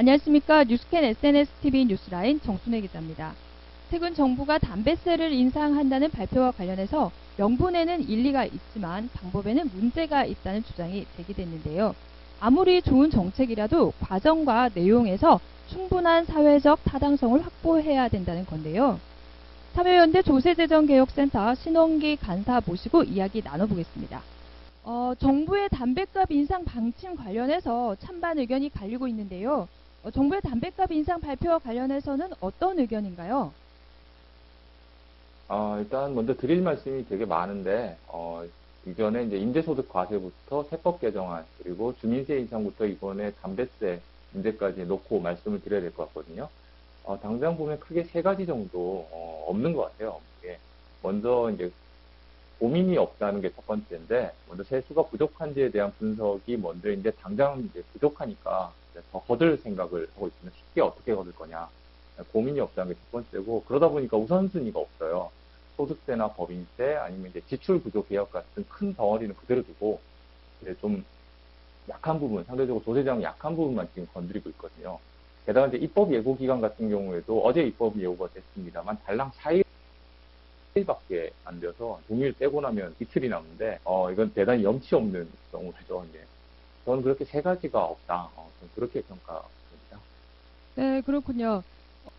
안녕하십니까. 뉴스캔 SNS TV 뉴스라인 정순혜 기자입니다. 최근 정부가 담배세를 인상한다는 발표와 관련해서 명분에는 일리가 있지만 방법에는 문제가 있다는 주장이 제기됐는데요. 아무리 좋은 정책이라도 과정과 내용에서 충분한 사회적 타당성을 확보해야 된다는 건데요. 참여연대 조세재정개혁센터 신원기 간사 모시고 이야기 나눠보겠습니다. 어, 정부의 담배값 인상 방침 관련해서 찬반 의견이 갈리고 있는데요. 어, 정부의 담배값 인상 발표와 관련해서는 어떤 의견인가요? 어, 일단 먼저 드릴 말씀이 되게 많은데, 어, 이전에 이제 임대소득 과세부터 세법 개정안, 그리고 주민세 인상부터 이번에 담배세 문제까지 놓고 말씀을 드려야 될 것 같거든요. 어, 당장 보면 크게 세 가지 정도, 어, 없는 것 같아요. 예. 먼저 이제 고민이 없다는 게 첫 번째인데, 먼저 세수가 부족한지에 대한 분석이 먼저인데, 당장 이제 부족하니까 이제 더 거둘 생각을 하고 있습니다. 쉽게 어떻게 거둘 거냐. 고민이 없다는 게 첫 번째고, 그러다 보니까 우선순위가 없어요. 소득세나 법인세, 아니면 이제 지출 구조 개혁 같은 큰 덩어리는 그대로 두고, 이제 좀 약한 부분, 상대적으로 조세장 약한 부분만 지금 건드리고 있거든요. 게다가 이제 입법 예고 기간 같은 경우에도 어제 입법 예고가 됐습니다만 달랑 4일 일밖에 안 돼서 종일 떼고 나면 이틀이 남는데 어 이건 대단히 염치 없는 경우죠. 이제 저는 그렇게 세 가지가 없다. 어, 그렇게 평가합니다. 네, 그렇군요.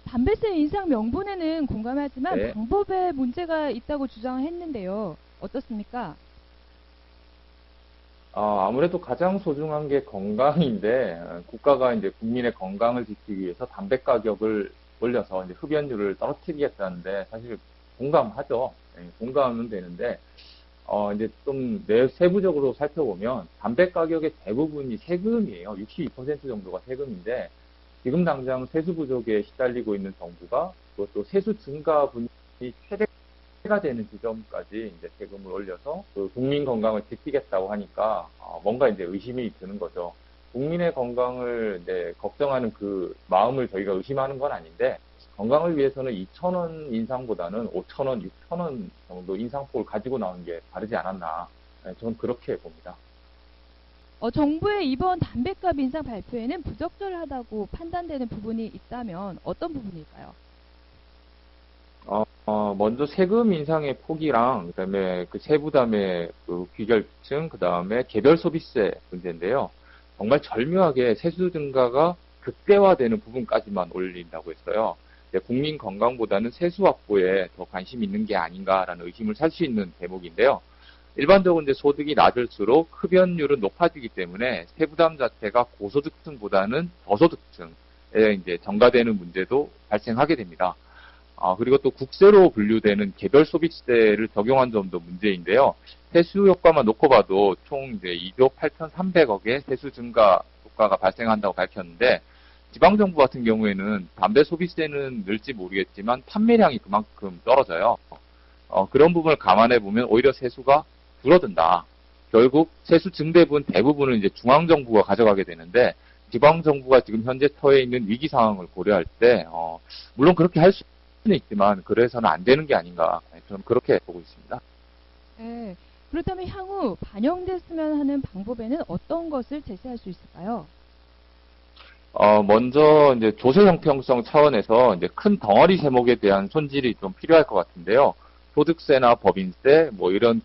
담배세 인상 명분에는 공감하지만 네. 방법에 문제가 있다고 주장했는데요. 어떻습니까? 어, 아무래도 가장 소중한 게 건강인데 어, 국가가 이제 국민의 건강을 지키기 위해서 담배 가격을 올려서 이제 흡연율을 떨어뜨리겠다는데 사실 공감하죠. 예, 공감은 되는데 어, 이제 좀 내 세부적으로 살펴보면 담배 가격의 대부분이 세금이에요. 62% 정도가 세금인데 지금 당장 세수 부족에 시달리고 있는 정부가 그것도 세수 증가 분이 최대가 되는 지점까지 이제 세금을 올려서 그 국민 건강을 지키겠다고 하니까 어, 뭔가 이제 의심이 드는 거죠. 국민의 건강을 이제 걱정하는 그 마음을 저희가 의심하는 건 아닌데 건강을 위해서는 2,000원 인상보다는 5,000원, 6,000원 정도 인상폭을 가지고 나오는 게 바르지 않았나. 네, 저는 그렇게 봅니다. 어, 정부의 이번 담배값 인상 발표에는 부적절하다고 판단되는 부분이 있다면 어떤 부분일까요? 어, 어, 먼저 세금 인상의 폭이랑 그다음에 그 세부담의 그 귀결층, 그다음에 개별 소비세 문제인데요. 정말 절묘하게 세수 증가가 극대화되는 부분까지만 올린다고 했어요. 국민 건강보다는 세수 확보에 더 관심 있는 게 아닌가라는 의심을 살 수 있는 대목인데요. 일반적으로 이제 소득이 낮을수록 흡연율은 높아지기 때문에 세부담 자체가 고소득층보다는 저소득층에 이제 전가되는 문제도 발생하게 됩니다. 아, 그리고 또 국세로 분류되는 개별 소비세를 적용한 점도 문제인데요. 세수 효과만 놓고 봐도 총 이제 2조 8,300억의 세수 증가 효과가 발생한다고 밝혔는데 지방정부 같은 경우에는 담배 소비세는 늘지 모르겠지만 판매량이 그만큼 떨어져요. 어, 그런 부분을 감안해 보면 오히려 세수가 줄어든다. 결국 세수 증대분 대부분은 이제 중앙정부가 가져가게 되는데 지방정부가 지금 현재 터에 있는 위기 상황을 고려할 때 어, 물론 그렇게 할 수는 있지만 그래서는 안 되는 게 아닌가 저는 그렇게 보고 있습니다. 네. 그렇다면 향후 반영됐으면 하는 방법에는 어떤 것을 제시할 수 있을까요? 어, 먼저 이제 조세 형평성 차원에서 이제 큰 덩어리 세목에 대한 손질이 좀 필요할 것 같은데요. 소득세나 법인세 뭐 이런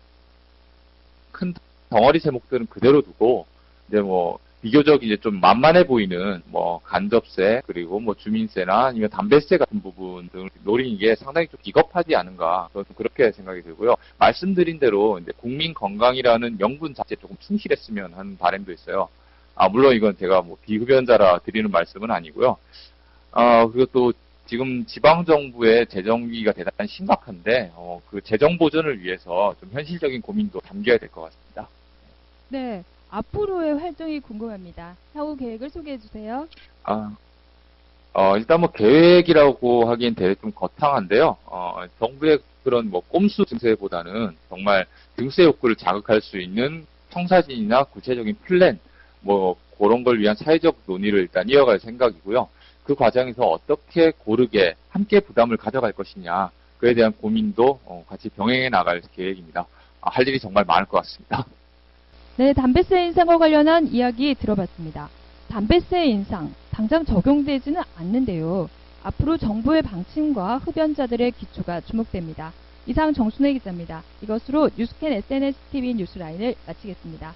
큰 덩어리 세목들은 그대로 두고 이제 뭐 비교적 이제 좀 만만해 보이는 뭐 간접세 그리고 뭐 주민세나 아니면 담배세 같은 부분 등을 노리는 게 상당히 좀 비겁하지 않은가 저는 좀 그렇게 생각이 들고요. 말씀드린 대로 이제 국민 건강이라는 명분 자체에 조금 충실했으면 하는 바람도 있어요. 아 물론 이건 제가 뭐 비흡연자라 드리는 말씀은 아니고요. 아 그리고 또 지금 지방 정부의 재정 위기가 대단히 심각한데 어, 그 재정 보전을 위해서 좀 현실적인 고민도 담겨야 될 것 같습니다. 네. 앞으로의 활동이 궁금합니다. 향후 계획을 소개해 주세요. 아, 어, 일단 뭐 계획이라고 하기엔 되게 좀 거창한데요. 어, 정부의 그런 뭐 꼼수 증세보다는 정말 증세 욕구를 자극할 수 있는 청사진이나 구체적인 플랜, 뭐 그런 걸 위한 사회적 논의를 일단 이어갈 생각이고요. 그 과정에서 어떻게 고르게 함께 부담을 가져갈 것이냐, 그에 대한 고민도 어, 같이 병행해 나갈 계획입니다. 아, 할 일이 정말 많을 것 같습니다. 네, 담배세 인상과 관련한 이야기 들어봤습니다. 담배세 인상, 당장 적용되지는 않는데요. 앞으로 정부의 방침과 흡연자들의 기초가 주목됩니다. 이상 정순혜 기자입니다. 이것으로 뉴스캔 SNS TV 뉴스라인을 마치겠습니다.